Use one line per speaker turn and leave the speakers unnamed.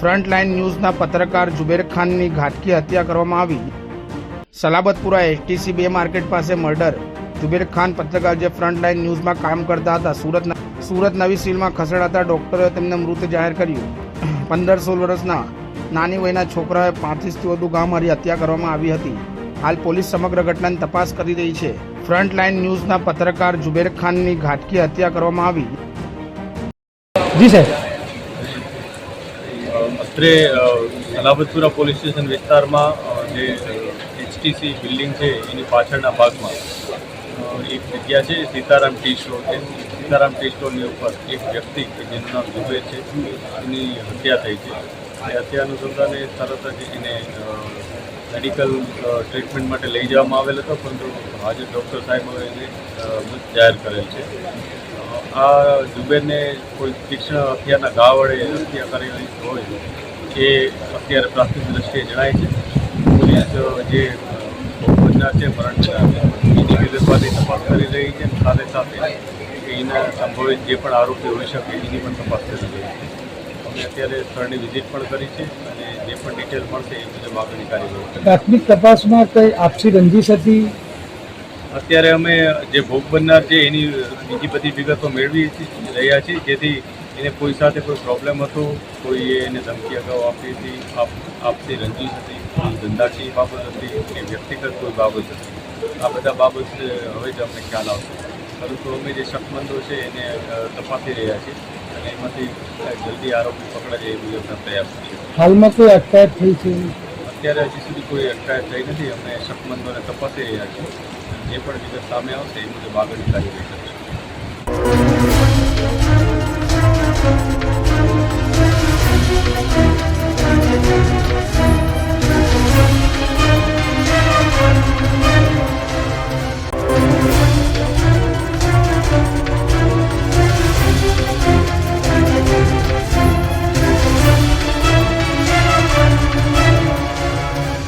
Frontline ન્યૂઝના પત્રકાર જુબેર ખાનની ઘાતકી હત્યા કરવામાં આવી. સલાબતપુરા એસટીસી બે માર્કેટ પાસે મર્ડર. જુબેર ખાન પત્રકાર જે ફ્રન્ટલાઇન ન્યૂઝમાં કામ કરતા હતા, સુરત સુરત નવી સીલમાં ખસેડાતા ડોક્ટરોએ તેમને મૃત જાહેર કર્યું. પંદર સોળ વર્ષના નાની વયના છોકરાએ પાંત્રીસથી વધુ ગામ મારી હત્યા કરવામાં આવી હતી. હાલ પોલીસ સમગ્ર ઘટનાની તપાસ કરી રહી છે. ફ્રન્ટલાઇન ન્યૂઝના પત્રકાર જુબેર ખાનની ઘાટકી હત્યા કરવામાં આવી.
જી સાહેબ.
અત્રે અ, પોલીસ સ્ટેશન વિસ્તારમાં જે એચટીસી બિલ્ડિંગ છે એની પાછળના ભાગમાં એક જગ્યા છે સીતારામ ટી સ્ટોર છે. સીતારામ ટી સ્ટોરની ઉપર એક વ્યક્તિ કે જેનું નામ જુબેર છે એની હત્યા થઈ છે. એ હત્યા અનુસંધાને તરત જ એને મેડિકલ ટ્રીટમેન્ટ માટે લઈ જવામાં આવેલ હતો, પરંતુ આજે ડૉક્ટર સાહેબોએ એને મૃત જાહેર કરેલ છે. આ જુબેરને કોઈ તીક્ષ્ણ હત્યાના ઘા વડે હત્યા કરેલી હોય એ અત્યારે પ્રાથમિક દ્રષ્ટિએ જણાય છે. પોલીસ જે ભોગબનનાર છે મરણ તપાસ કરી રહી છે. અને સાથે સાથે એના સંભવિત જે પણ આરોપી હોઈ શકે, એની પણ તપાસ કરી રહી છે. અમે અત્યારે સ્થળની વિઝિટ પણ કરી છે અને જે પણ ડિટેલ મળશે એ મુજબ આગળની કાર્યવાહી
પ્રાથમિક તપાસમાં કઈ આપસી રંજીશ હતી?
અત્યારે અમે જે ભોગ બનનાર છે એની બીજી બધી વિગતો મેળવી રહ્યા છીએ. જેથી એને કોઈ સાથે કોઈ પ્રોબ્લેમ હતો કોઈએ એને ધમકી અગાઉ આપી હતી આપ આપતી રંજીશ હતી કોઈ ધંધાકીય બાબત હતી કે વ્યક્તિગત કોઈ બાબત હતી. આ બધા બાબત હવે જ અમને ખ્યાલ આવશે. પરંતુ અમે જે શકમંદો છે એને તપાસી રહ્યા છીએ અને એમાંથી જલ્દી આરોપી પકડાય એ મુજબના પ્રયાસ છે.
હાલમાં કોઈ અટકાયત થઈ છે?
અત્યારે હજી સુધી કોઈ અટકાયત થઈ નથી. અમે શકમંદોને તપાસી રહ્યા છીએ. જે પણ વિગત સામે આવશે એ મુજબ આગળની કાર્યવાહી કરીશું.